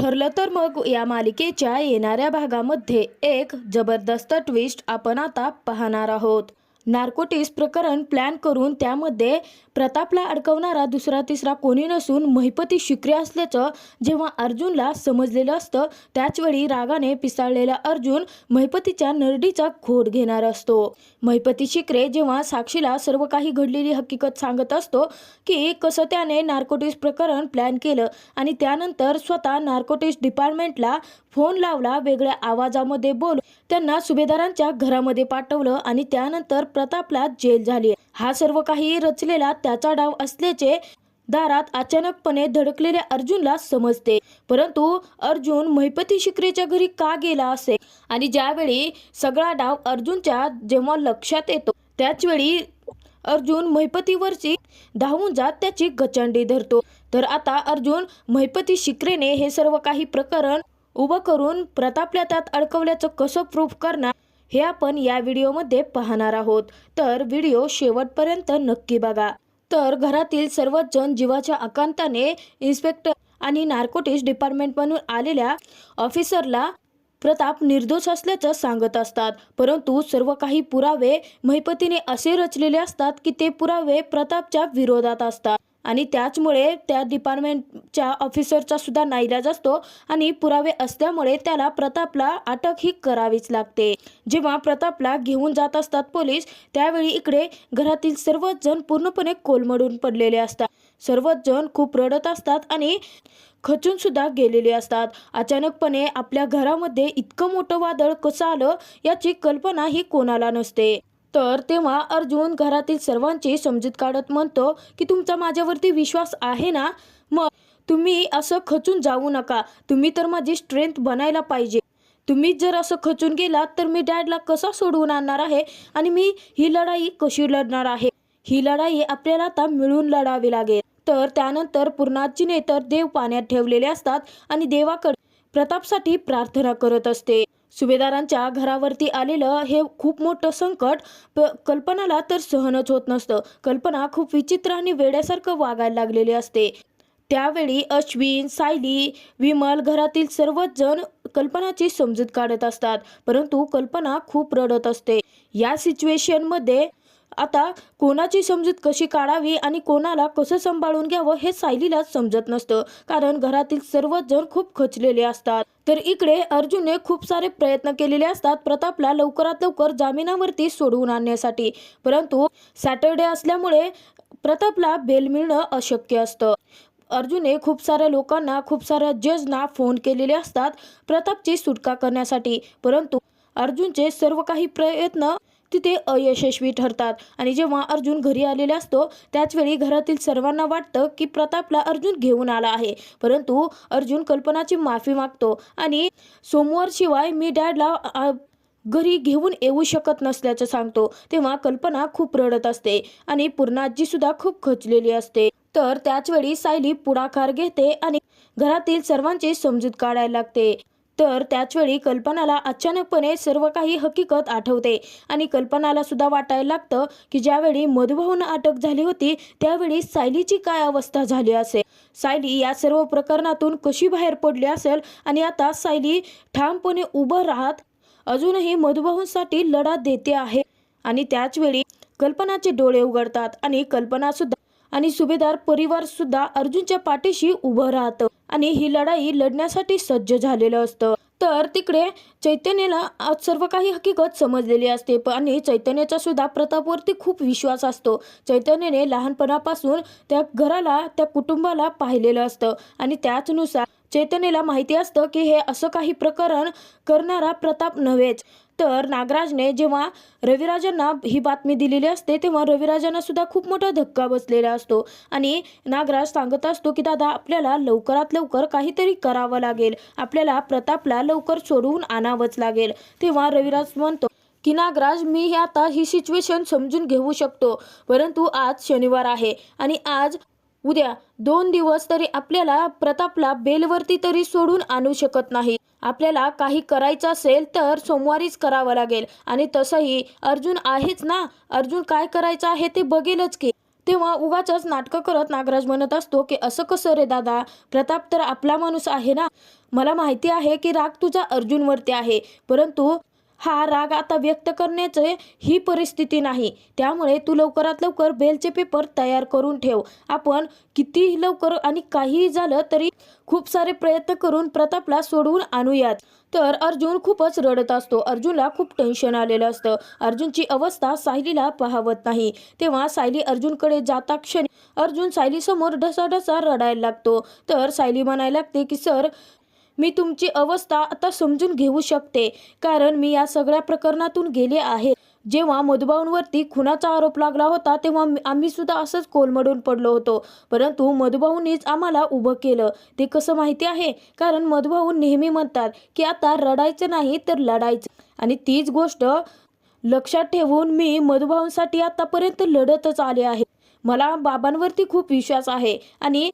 ठरलं तर मग या मालिकेच्या येणाऱ्या भागामध्ये एक जबरदस्त ट्विस्ट आपण आता पाहणार आहोत. नार्कोटिस प्रकरण प्लॅन करून त्यामध्ये प्रतापला अडकवणारा दुसरा तिसरा कोणी नसून महिपती शिक्रे असल्याचं जेव्हा अर्जुनला समजलेलं असतं त्याचवेळी रागाने पिसाळलेला अर्जुन महिपतीच्या नरडीचा खोड घेणार असतो. महिपती शिक्रे जेव्हा साक्षीला सर्व काही घडलेली हकीकत सांगत असतो की कसं त्याने नार्कोटिस प्रकरण प्लॅन केलं आणि त्यानंतर स्वतः नार्कोटिक्स डिपार्टमेंटला फोन लावला वेगळ्या आवाजामध्ये बोल त्यांना सुभेदारांच्या घरामध्ये पाठवलं आणि त्यानंतर प्रतापला जेल झाली हा सर्व काही रचलेला त्याचा डाव असल्याचे दारात अचानकपणे धडकलेल्या अर्जुनला समजते. परंतु अर्जुन महिपती शिकरेच्या घरी का गेला असे? आणि ज्यावेळी सगळा डाव अर्जुनच्या जेव्हा लक्षात येतो त्याचवेळी अर्जुन महिपतीवरची धावून जात त्याची गचंडी धरतो. तर आता अर्जुन महिपती शिकरेने हे सर्व काही प्रकरण उभं करून प्रतापल्या त्यात अडकवल्याचं कसं प्रूफ करणार? हे आपण या व्हिडिओमध्ये पाहणार आहोत. तर व्हिडिओ शेवटपर्यंत नक्की बघा. तर घरातील सर्वच जण जीवाच्या आकांताने इन्स्पेक्टर आणि नार्कोटिक्स डिपार्टमेंटमधून आलेल्या ऑफिसरला प्रताप निर्दोष असल्याचं सांगत असतात. परंतु सर्व काही पुरावे महिपतीने असे रचलेले असतात की ते पुरावे प्रतापच्या विरोधात असतात. आणि त्याचमुळे त्या डिपार्टमेंटच्या ऑफिसरचा सुद्धा नाईलाज असतो आणि पुरावे असल्यामुळे त्याला प्रतापला अटक ही करावीच लागते. जेव्हा प्रतापला घेऊन जात असतात पोलीस त्यावेळी इकडे घरातील सर्वच जण पूर्णपणे कोलमडून पडलेले असतात. सर्वच जण खूप रडत असतात आणि खचून सुद्धा गेलेले असतात. अचानकपणे आपल्या घरामध्ये इतकं मोठं वादळ कसं आलं याची कल्पना ही कोणाला नसते. तर तेव्हा अर्जुन घरातील सर्वांची समजूत काढत म्हणतो की तुमचा माझ्यावरती विश्वास आहे ना? मग तुम्ही असं खचून जाऊ नका. तुम्ही तर माझी स्ट्रेंथ बनायला पाहिजे. तुम्ही जर असं खचून गेलात तर मी डॅडला कसा सोडवून आणणार आहे? आणि मी ही लढाई कशी लढणार आहे? ही लढाई आपल्याला आता मिळून लढावी लागेल. तर त्यानंतर पूर्णाजीने तर देव पाण्यात ठेवलेले असतात आणि देवाकडे प्रतापसाठी प्रार्थना करत असते. सुभेदारांच्या घरावरती आलेलं हे खूप मोठं संकट. कल्पनाला तर सहनच होत नसतं. कल्पना खूप विचित्र आणि वेड्यासारखं वागायला लागलेली असते. त्यावेळी अश्विन सायली विमल घरातील सर्वच जण कल्पनाची समजूत काढत असतात. परंतु कल्पना खूप रडत असते. या सिच्युएशनमध्ये आता कोणाची समजूत कशी काढावी आणि कोणाला कसं सांभाळून घ्यावं हे सायलीलाच समजत नसतं. कारण घरातील सर्वच जण खूप खचलेले असतात. तर इकडे अर्जुनने खूप सारे प्रयत्न केलेले असतात प्रतापला लवकरात लवकर जामिनावरती सोडवून आणण्यासाठी. परंतु सॅटर्डे असल्यामुळे प्रतापला बेल मिळणं अशक्य असतं. अर्जुनने खूप साऱ्या लोकांना खूप साऱ्या जजना फोन केलेले असतात प्रतापची सुटका करण्यासाठी. परंतु अर्जुनचे सर्व काही प्रयत्न तिथे अयशस्वी ठरतात. आणि जेव्हा अर्जुन घरी आलेला असतो त्याचवेळी घरातील सर्वांना वाटतं की प्रतापला अर्जुन घेऊन आला आहे. परंतु अर्जुन कल्पनाची माफी मागतो आणि सोमवारशिवाय मी डॅडला घरी घेऊन येऊ शकत नसल्याचं सांगतो. तेव्हा कल्पना खूप रडत असते आणि पूर्णाजी सुद्धा खूप खचलेली असते. तर त्याचवेळी सायली पुढाकार घेते आणि घरातील सर्वांची समजूत काढायला लागते. तर त्याचवेळी कल्पनाला अचानकपणे सर्व काही हकीकत आठवते. आणि कल्पनाला सुद्धा वाटायला लागतं की ज्यावेळी मधुभाऊन अटक झाली होती त्यावेळी सायलीची काय अवस्था झाली असेल? सायली या सर्व प्रकरणातून कशी बाहेर पडली असेल? आणि आता सायली ठामपणे उभं राहत अजूनही मधुभाऊंसाठी लढा देते आहे. आणि त्याचवेळी कल्पनाचे डोळे उघडतात आणि कल्पना सुद्धा आणि सुभेदार परिवार सुद्धा अर्जुनच्या पाठीशी उभं राहतं. आणि ही लढाई लढण्यासाठी सज्ज झालेलं असतं. तर तिकडे चैतन्याला आज सर्व काही हकीकत समजलेली असते. आणि चैतन्याचा सुद्धा प्रतापवरती खूप विश्वास असतो. चैतन्याने लहानपणापासून त्या घराला त्या कुटुंबाला पाहिलेलं असतं. आणि त्याचनुसार चैतन्याला माहिती असतं की हे असं काही प्रकरण करणारा प्रताप नव्हेच. तर नागराजने जेव्हा रविराजांना ही बातमी दिलेली असते तेव्हा रविराजांना सुद्धा खूप मोठा धक्का बसलेला असतो. आणि नागराज सांगत असतो की दादा आपल्याला लवकरात लवकर काहीतरी करावं लागेल. आपल्याला प्रतापला लवकर सोडवून आणावंच लागेल. तेव्हा रविराज म्हणतो की नागराज मी हे आता ही सिच्युएशन समजून घेऊ शकतो. परंतु आज शनिवार आहे आणि आज उद्या दोन दिवस तरी आपल्याला प्रतापला बेलवरती तरी सोडून आणू शकत नाही. आपल्याला काही करायचं असेल तर सोमवारीच करावं लागेल. आणि तसंही अर्जुन आहेच ना? अर्जुन काय करायचं आहे ते बघेलच की. तेव्हा उगाच नाटकं करत नागराज म्हणत असतो की असं कसं रे दादा? प्रताप तर आपला माणूस आहे ना? मला माहिती आहे की राग तुझा अर्जुनवरती आहे. परंतु हा राग आता व्यक्त करण्याचे ही परिस्थिती नाही. त्यामुळे तू लवकरात लवकर बेलचे पेपर तयार करून ठेव. आपण कितीही लवकर आणि काहीही झालं तरी खूप सारे प्रयत्न करून प्रतापला सोडवून आणूयात. तर अर्जुन खूपच रडत असतो. अर्जुनला खूप टेन्शन आलेलं असतं. अर्जुनची अवस्था सायलीला पाहावत नाही. तेव्हा सायली अर्जुनकडे जाता क्षणी अर्जुन सायलीसमोर ढसाढसा रडायला लागतो. तर सायली म्हणायला लागते की सर मी तुमची अवस्था आता समजून घेऊ शकते कारण मी या सगळ्या प्रकरणातून गेले आहे. जेव्हा मधुभाऊंवरती खुनाचा आरोप लागला होता तेव्हा आम्ही सुद्धा असंच कोलमडून पडलो होतो. परंतु मधुभाऊंनीच आम्हाला उभं केलं. ते कसं माहिती आहे? कारण मधुभाऊ नेहमी म्हणतात की आता रडायचं नाही तर लढायचं. आणि तीच गोष्ट लक्षात ठेवून मी मधुभाऊंसाठी आतापर्यंत लढतच आले आहे. मला बाबांवरती खूप विश्वास आहे. आणि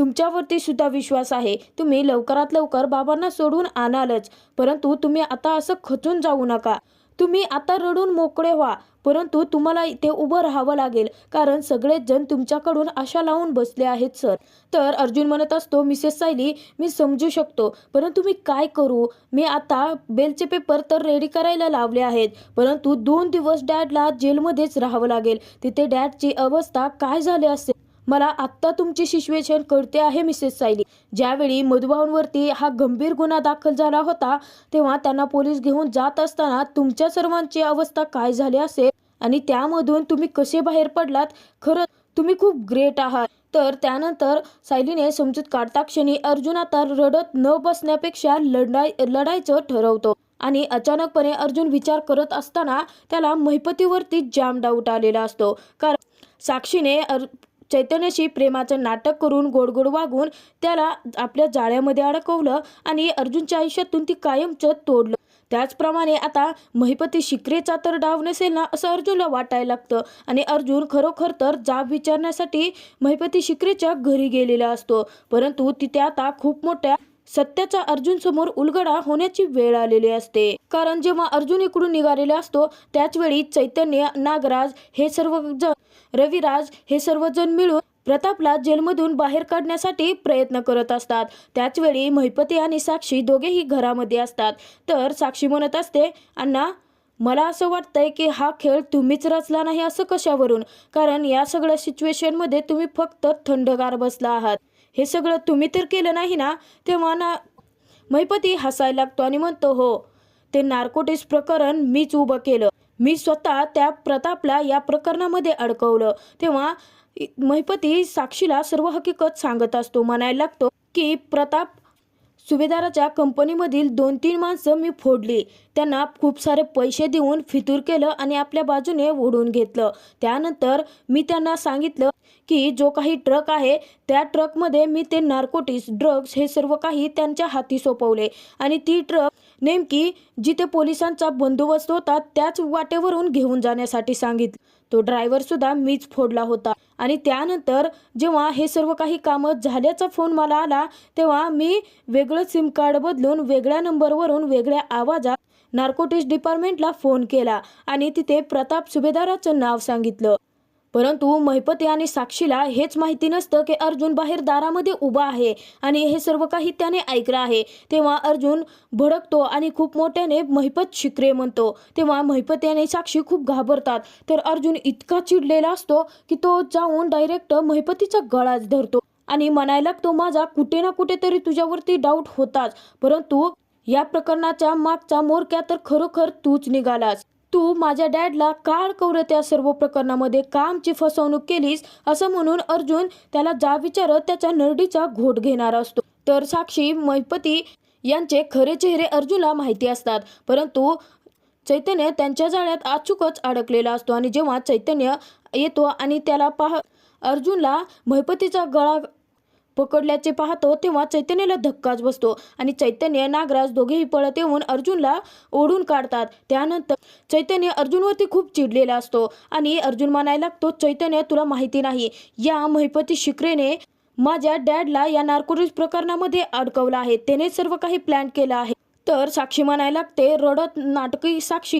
तुमच्यावरती सुद्धा विश्वास आहे. तुम्ही लवकरात लवकर बाबांना सोडून आणालच. परंतु तुम्ही आता असं खचून जाऊ नका. तुम्ही आता रडून मोकळे व्हा. परंतु तुम्हाला इथे उभं राहावं लागेल. कारण सगळेच जण तुमच्याकडून आशा लावून बसले आहेत सर. तर अर्जुन म्हणत असतो मिसेस सायली मी समजू शकतो. परंतु मी काय करू? मी आता बेलचे पेपर तर रेडी करायला लावले आहेत. परंतु दोन दिवस डॅडला जेलमध्येच राहावं लागेल. तिथे डॅडची अवस्था काय झाली असेल? मला आत्ता तुमची सिच्युएशन कळते आहे मिसेस सायली. ज्यावेळी मधुभाऊंवरती हा गंभीर गुन्हा दाखल झाला होता तेव्हा त्यांना पोलीस घेऊन जात असताना तुमच्या सर्वांची अवस्था काय झाली असेल? आणि त्यामधून तुम्ही कसे बाहेर पडलात? खरं तुम्ही खूप ग्रेट आहात. तर त्यानंतर सायलीने समजूत काढता क्षणी अर्जुन आता रडत न बसण्यापेक्षा लढाय लढायचं ठरवतो. आणि अचानकपणे अर्जुन विचार करत असताना त्याला महिपतीवरती जाम डाऊट आलेला असतो. कारण साक्षीने अर चैतन्याशी प्रेमाचं नाटक करून गोड गोड वागून त्याला आपल्या जाळ्यामध्ये अडकवलं आणि अर्जुनच्या आयुष्यातून ती कायमचं तोडलं. त्याचप्रमाणे आता महिपती शिकरेचा तर डाव नसेल ना असं अर्जुनला वाटायला लागतं. आणि अर्जुन खरोखर तर जाब विचारण्यासाठी महिपती शिकरेच्या घरी गेलेला असतो. परंतु तिथे आता खूप मोठ्या सत्याचा अर्जुन समोर उलगडा होण्याची वेळ आलेली असते. कारण जेव्हा अर्जुन इकडून निघालेला असतो त्याच वेळी चैतन्य नागराज हे सर्व जण रविराज हे सर्वजण मिळून प्रतापला जेलमधून बाहेर काढण्यासाठी प्रयत्न करत असतात. त्याचवेळी महिपती आणि साक्षी दोघेही घरामध्ये असतात. तर साक्षी म्हणत असते अण्णा मला असं वाटतंय की हा खेळ तुम्हीच रचला नाही असं कशावरून? कारण या सगळ्या सिच्युएशनमध्ये तुम्ही फक्त थंडगार बसला आहात. हे सगळं तुम्ही तर केलं नाही ना? तेव्हा ना महिपती हसायला लागतो आणि म्हणतो हो ते नार्कोटिक्स प्रकरण मीच उभं केलं. मी स्वतः त्या प्रतापला या प्रकरणामध्ये अडकवलं. तेव्हा महिपती साक्षीला सर्व हकीकत सांगत असतो. म्हणायला लागतो की प्रताप सुभेदाराच्या कंपनीमधील दोन तीन माणसं मी फोडली. त्यांना खूप सारे पैसे देऊन फितूर केलं आणि आपल्या बाजूने ओढून घेतलं. त्यानंतर मी त्यांना सांगितलं की जो काही ट्रक आहे त्या ट्रकमध्ये मी ते नार्कोटिक्स ड्रग्स हे सर्व काही त्यांच्या हाती सोपवले. आणि ती ट्रक नेमकी जिथे पोलिसांचा बंदोबस्त होता त्याच वाटेवरून घेऊन जाण्यासाठी सांगितलं. तो ड्रायव्हर सुद्धा मीच फोडला होता. आणि त्यानंतर जेव्हा हे सर्व काही कामं झाल्याचा फोन मला आला तेव्हा मी वेगळं सिम कार्ड बदलून वेगळ्या नंबरवरून वेगळ्या आवाजात नार्कोटिक्स डिपार्टमेंटला फोन केला आणि तिथे प्रताप सुभेदाराचं नाव सांगितलं. परंतु महिपती आणि साक्षीला हेच माहिती नसतं की अर्जुन बाहेर दारामध्ये उभा आहे आणि हे सर्व काही त्याने ऐकलं आहे. तेव्हा अर्जुन भडकतो आणि खूप मोठ्याने महिपत शिकरे म्हणतो. तेव्हा महिपती आणि साक्षी खूप घाबरतात. तर अर्जुन इतका चिडलेला असतो की तो जाऊन डायरेक्ट महिपतीचा गळाच धरतो आणि म्हणायला तो माझा कुठे ना कुठेतरी तुझ्यावरती डाऊट होताच. परंतु या प्रकरणाच्या मागचा मोरक्या तर खरोखर तूच निघालास. तू माझ्या डॅडला काळ अडकवलं त्या सर्व प्रकरणामध्ये कामची फसवणूक केलीस असं म्हणून अर्जुन त्याला जा विचारत त्याच्या नरडीचा घोट घेणार असतो. तर साक्षी महिपती यांचे खरे चेहरे अर्जुनला माहिती असतात परंतु चैतन्य त्यांच्या जाळ्यात अचूकच अडकलेला असतो. आणि जेव्हा चैतन्य येतो आणि त्याला पाह अर्जुनला महिपतीचा गळा पकडल्याचे पाहतो तेव्हा चैतन्याला धक्काच बसतो आणि चैतन्य नागराज दोघेही पळत येऊन अर्जुनला ओढून काढतात. त्यानंतर चैतन्य अर्जुनवरती खूप चिडलेला असतो आणि अर्जुन म्हणायला लागतो चैतन्य तुला माहिती नाही. या महिपती शिकरेने माझ्या डॅडला या नार्कोटिक्स प्रकरणामध्ये अडकवलं आहे. त्याने सर्व काही प्लॅन केलं आहे. तर साक्षी म्हणायला लागते रडत नाटकी साक्षी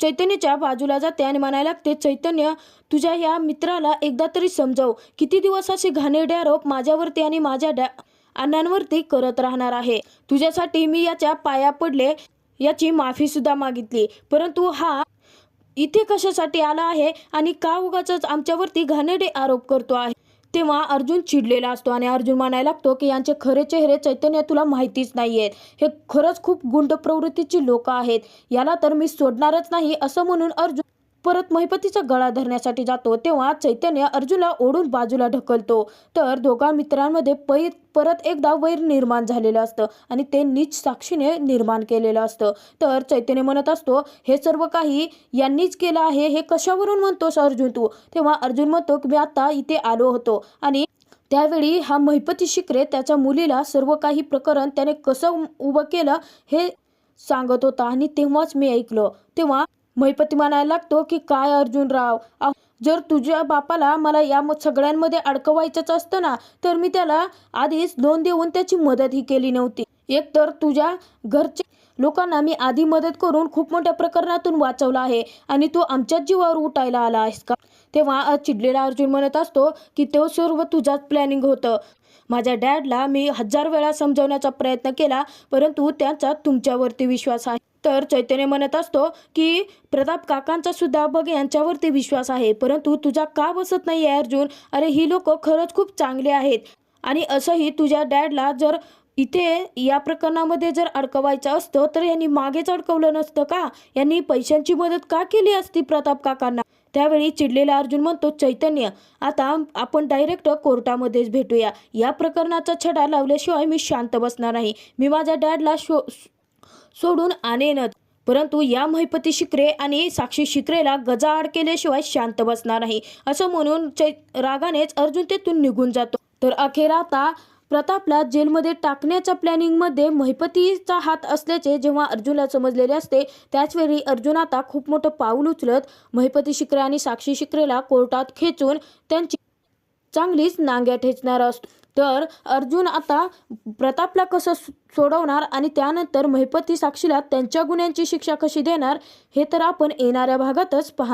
चैतन्याच्या बाजूला जाते आणि म्हणायला लागते चैतन्य तुझ्या या मित्राला एकदा तरी समजाव. किती दिवस असे घाणेरडे आरोप माझ्यावरती आणि माझ्या डॅ अण्णांवरती करत राहणार आहे? तुझ्यासाठी मी याच्या पाया पडले याची माफी सुद्धा मागितली. परंतु हा इथे कशासाठी आला आहे आणि का उगाच आमच्यावरती घाणेरडे आरोप करतो आहे? तेव्हा अर्जुन चिडलेला असतो आणि अर्जुन म्हणायला लागतो की यांचे खरे चेहरे चैतन्य तुला माहितीच नाही आहेत हे खरंच खूप गुंड प्रवृत्तीची लोक आहेत. याला तर मी सोडणारच नाही असं म्हणून अर्जुन परत महिपतीचा गळा धरण्यासाठी जातो तेव्हा चैतन्य अर्जुनला ओढून बाजूला ढकलतो. तर दोघा मित्रांमध्ये पै परत एकदा वैर निर्माण झालेलं असतं आणि ते नीच साक्षीने निर्माण केलेलं असतं. तर चैतन्य म्हणत असतो हे सर्व काही यांनीच केलं आहे हे कशावरून म्हणतोस अर्जुन तू? तेव्हा अर्जुन म्हणतो की मी आता इथे आलो होतो आणि त्यावेळी हा महिपती शिकरे त्याच्या मुलीला सर्व काही प्रकरण त्याने कसं उभं केलं हे सांगत होता आणि तेव्हाच मी ऐकलं. तेव्हा महिपती म्हणायला लागतो की काय अर्जुनराव? राव जर तुझ्या बापाला मला या सगळ्यांमध्ये अडकवायचंच असतं ना तर मी त्याला आधीच लोन देऊन त्याची मदतही केली नव्हती. एक तर तुझ्या घरचे लोकांना मी आधी मदत करून खूप मोठ्या प्रकरणातून वाचवलं आहे आणि तू आमच्याच जीवावर उठायला आला आहेस का? तेव्हा चिडलेला अर्जुन म्हणत असतो की तो सर्व तुझाच प्लॅनिंग होतं. माझ्या डॅडला मी हजार वेळा समजवण्याचा प्रयत्न केला परंतु त्यांचा तुमच्यावरती विश्वास आहे. तर चैतन्य म्हणत असतो की प्रताप काकांचा सुद्धा बघ यांच्यावरती विश्वास आहे. परंतु तुझा का बसत नाही आहे अर्जुन? अरे ही लोक खरंच खूप चांगले आहेत. आणि असंही तुझ्या डॅडला जर इथे या प्रकरणामध्ये जर अडकवायचं असतं तर यांनी मागेच अडकवलं नसतं का? यांनी पैशांची मदत का केली असती प्रताप काकांना? त्यावेळी चिडलेला अर्जुन म्हणतो चैतन्य आता आपण डायरेक्ट कोर्टामध्येच भेटूया. या प्रकरणाचा छडा लावल्याशिवाय मी शांत बसणार नाही. मी माझ्या डॅडला शो सोडून आणेनच परंतु या महिपती शिकरे आणि साक्षी शिकरेला गजाआड केल्याशिवाय शांत बसणार नाही असं म्हणून चै रागानेच अर्जुन तेथून निघून जातो. तर अखेर आता प्रतापला जेलमध्ये टाकण्याच्या प्लॅनिंगमध्ये महिपतीचा हात असल्याचे जेव्हा अर्जुनला समजलेले असते त्याचवेळी अर्जुन आता खूप मोठं पाऊल उचलत महिपती शिकरे आणि साक्षी शिकरेला कोर्टात खेचून त्यांची चांगलीच नांग्या ठेचणारा असतो. तर अर्जुन आता प्रतापला कसं सोडवणार आणि त्यानंतर महिपती साक्षीला त्यांच्या गुन्ह्यांची शिक्षा कशी देणार हे तर आपण येणाऱ्या भागातच पहा